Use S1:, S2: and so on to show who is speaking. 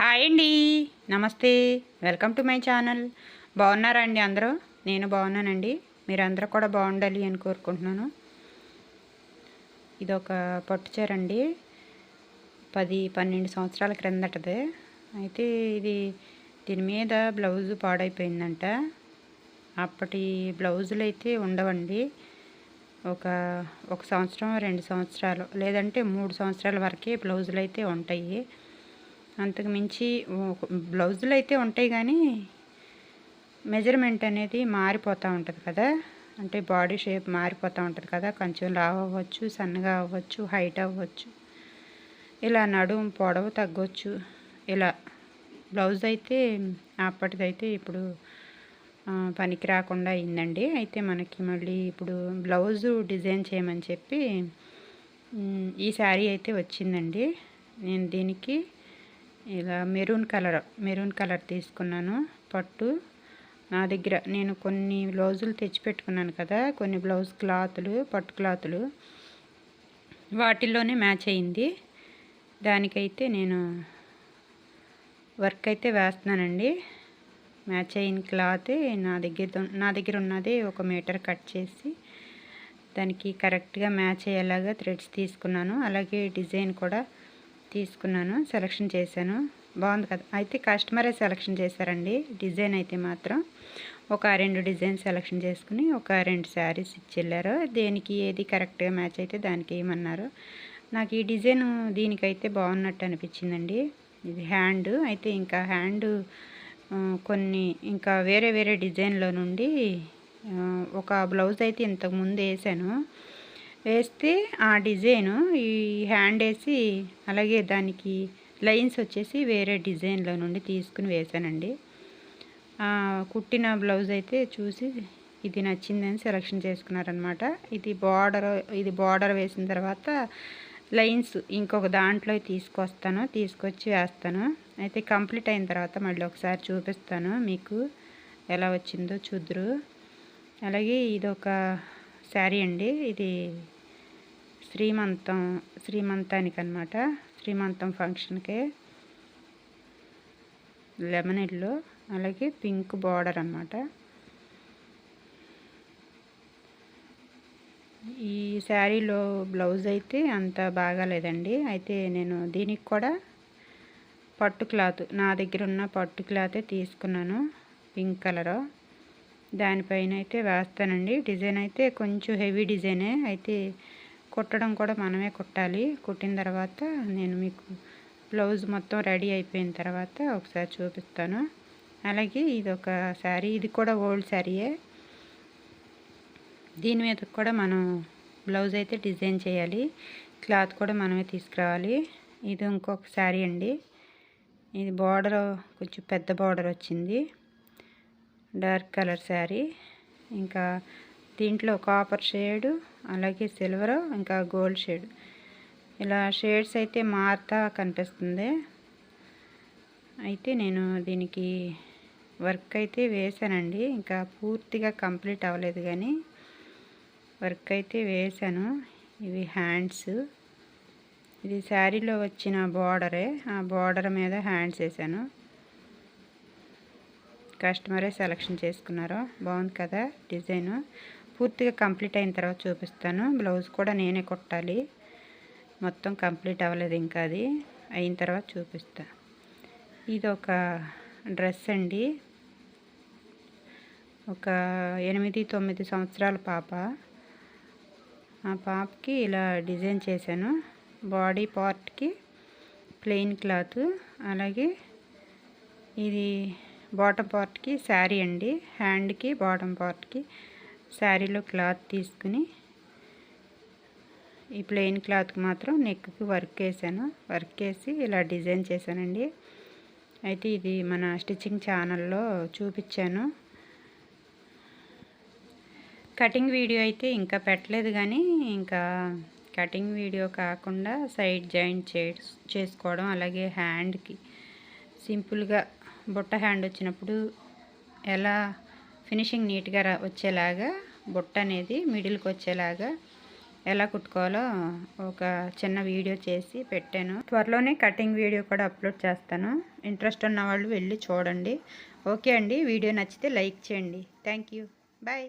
S1: Hi అండి. నమస్తే. Welcome to my channel. బాగున్నారా అండి అందరూ? నేను బాగున్నానండి. మీరు అందరూ కూడా బాగుండాలి అని కోరుకుంటున్నాను. ఇది ఒక పట్టు చీర అండి. పది పన్నెండు సంవత్సరాల క్రిందటది. అయితే ఇది దీని మీద బ్లౌజ్ పాడైపోయిందంట. అప్పటి బ్లౌజులు అయితే ఉండవండి. ఒక ఒక సంవత్సరం రెండు సంవత్సరాలు లేదంటే మూడు సంవత్సరాల వరకే బ్లౌజులు అయితే ఉంటాయి. అంతకుమించి బ్లౌజులు అయితే ఉంటాయి కానీ మెజర్మెంట్ అనేది మారిపోతూ ఉంటుంది కదా. అంటే బాడీ షేప్ మారిపోతూ ఉంటుంది కదా. కొంచెం లావ్ అవ్వచ్చు సన్నగా అవ్వచ్చు హైట్ అవ్వచ్చు. ఇలా నడుము పొడవు తగ్గొచ్చు. ఇలా బ్లౌజ్ అయితే అప్పటిదైతే ఇప్పుడు పనికి రాకుండా అయిందండి. అయితే మనకి మళ్ళీ ఇప్పుడు బ్లౌజు డిజైన్ చేయమని చెప్పి ఈ శారీ అయితే వచ్చిందండి. నేను దీనికి ఇలా మెరూన్ కలర్ మెరూన్ కలర్ తీసుకున్నాను. పట్టు నా దగ్గర నేను కొన్ని బ్లౌజులు తెచ్చిపెట్టుకున్నాను కదా కొన్ని బ్లౌజ్ క్లాతులు పట్టు క్లాతులు. వాటిల్లోనే మ్యాచ్ అయింది. దానికైతే నేను వర్క్ అయితే వేస్తున్నానండి. మ్యాచ్ అయిన క్లాత్ నా దగ్గర నా దగ్గర ఉన్నది ఒక మీటర్ కట్ చేసి దానికి కరెక్ట్గా మ్యాచ్ అయ్యేలాగా థ్రెడ్స్ తీసుకున్నాను. అలాగే డిజైన్ కూడా తీసుకున్నాను సెలక్షన్ చేశాను. బాగుంది కదా? అయితే కస్టమరే సెలక్షన్ చేశారండి. డిజైన్ అయితే మాత్రం ఒక రెండు డిజైన్ సెలక్షన్ చేసుకుని ఒక రెండు శారీస్ ఇచ్చెళ్ళారు. దేనికి ఏది కరెక్ట్గా మ్యాచ్ అయితే దానికి ఏమన్నారు. నాకు ఈ డిజైన్ దీనికైతే బాగున్నట్టు అనిపించిందండి. ఇది హ్యాండ్ అయితే ఇంకా హ్యాండ్ కొన్ని ఇంకా వేరే వేరే డిజైన్లో నుండి ఒక బ్లౌజ్ అయితే ఇంతకుముందు వేసాను. వేస్తే ఆ డిజైను ఈ హ్యాండ్ వేసి అలాగే దానికి లైన్స్ వచ్చేసి వేరే డిజైన్లో నుండి తీసుకుని వేసానండి కుట్టిన బ్లౌజ్ అయితే చూసి ఇది నచ్చిందని సెలెక్షన్ చేసుకున్నారనమాట ఇది బార్డర్ ఇది బార్డర్ వేసిన తర్వాత లైన్స్ ఇంకొక దాంట్లో తీసుకొస్తాను తీసుకొచ్చి వేస్తాను. అయితే కంప్లీట్ అయిన తర్వాత మళ్ళీ ఒకసారి చూపిస్తాను మీకు ఎలా వచ్చిందో చూద్దరు. అలాగే ఇది ఒక శారీ అండి. ఇది శ్రీమంతం శ్రీమంతానికి అనమాట శ్రీమంతం ఫంక్షన్కే లెమన్ ఎల్లో అలాగే పింక్ బార్డర్ అన్నమాట. ఈ శారీలో బ్లౌజ్ అయితే అంత బాగాలేదండి అయితే నేను దీనికి కూడా పట్టు క్లాత్ నా దగ్గర ఉన్న పట్టు క్లాతే తీసుకున్నాను. Pink colour. దానిపైన అయితే వేస్తానండి. డిజైన్ అయితే కొంచెం హెవీ డిజైనే. అయితే కుట్టడం కూడా మనమే కుట్టాలి. కుట్టిన తర్వాత నేను మీకు బ్లౌజ్ మొత్తం రెడీ అయిపోయిన తర్వాత ఒకసారి చూపిస్తాను. అలాగే ఇది ఒక శారీ. ఇది కూడా ఓల్డ్ శారీయే. దీని మీద కూడా మనం బ్లౌజ్ అయితే డిజైన్ చేయాలి. క్లాత్ కూడా మనమే తీసుకురావాలి. ఇది ఇంకొక శారీ అండి. ఇది బార్డర్ కొంచెం పెద్ద బార్డర్ వచ్చింది డార్క్ కలర్ శారీ ఇంకా దీంట్లో కాపర్ షేడ్ అలాగే సిల్వర్ ఇంకా గోల్డ్ షేడ్. ఇలా షేడ్స్ అయితే మారుతా కనిపిస్తుంది. అయితే నేను దీనికి వర్క్ అయితే వేసానండి ఇంకా పూర్తిగా కంప్లీట్ అవ్వలేదు కానీ వర్క్ అయితే వేసాను ఇవి హ్యాండ్స్. ఇది శారీలో వచ్చిన బార్డరే. ఆ బార్డర్ మీద హ్యాండ్స్ వేసాను కస్టమరే సెలక్షన్ చేసుకున్నారు బాగుంది కదా డిజైను. పూర్తిగా కంప్లీట్ అయిన తర్వాత చూపిస్తాను. బ్లౌజ్ కూడా నేనే కుట్టాలి. మొత్తం కంప్లీట్ అవ్వలేదు ఇంకా అది. అయిన తర్వాత చూపిస్తా. ఇది ఒక డ్రెస్ అండి. ఒక ఎనిమిది తొమ్మిది సంవత్సరాల పాప. ఆ పాపకి ఇలా డిజైన్ చేశాను. బాడీ పార్ట్కి ప్లెయిన్ క్లాత్. అలాగే ఇది బాటమ్ పార్ట్కి శారీ అండి. హ్యాండ్కి బాటమ్ పార్ట్కి శారీలో క్లాత్ తీసుకుని ఈ ప్లెయిన్ క్లాత్కి మాత్రం నెక్కి వర్క్ వేసాను వర్క్ వేసి ఇలా డిజైన్ చేశానండి. అయితే ఇది మన స్టిచ్చింగ్ ఛానల్లో చూపించాను. కటింగ్ వీడియో అయితే ఇంకా పెట్టలేదు కానీ ఇంకా కటింగ్ వీడియో కాకుండా సైడ్ జాయింట్ చే చేసుకోవడం అలాగే హ్యాండ్కి సింపుల్గా బుట్ట హ్యాండ్ వచ్చినప్పుడు ఎలా ఫినిషింగ్ నీట్గా రా వచ్చేలాగా బుట్ట అనేది మిడిల్కి వచ్చేలాగా ఎలా కుట్టుకోవాలో ఒక చిన్న వీడియో చేసి పెట్టాను. త్వరలోనే కటింగ్ వీడియో కూడా అప్లోడ్ చేస్తాను. ఇంట్రెస్ట్ ఉన్న వాళ్ళు వెళ్ళి చూడండి. ఓకే అండి. వీడియో నచ్చితే లైక్ చేయండి. Thank you. బాయ్.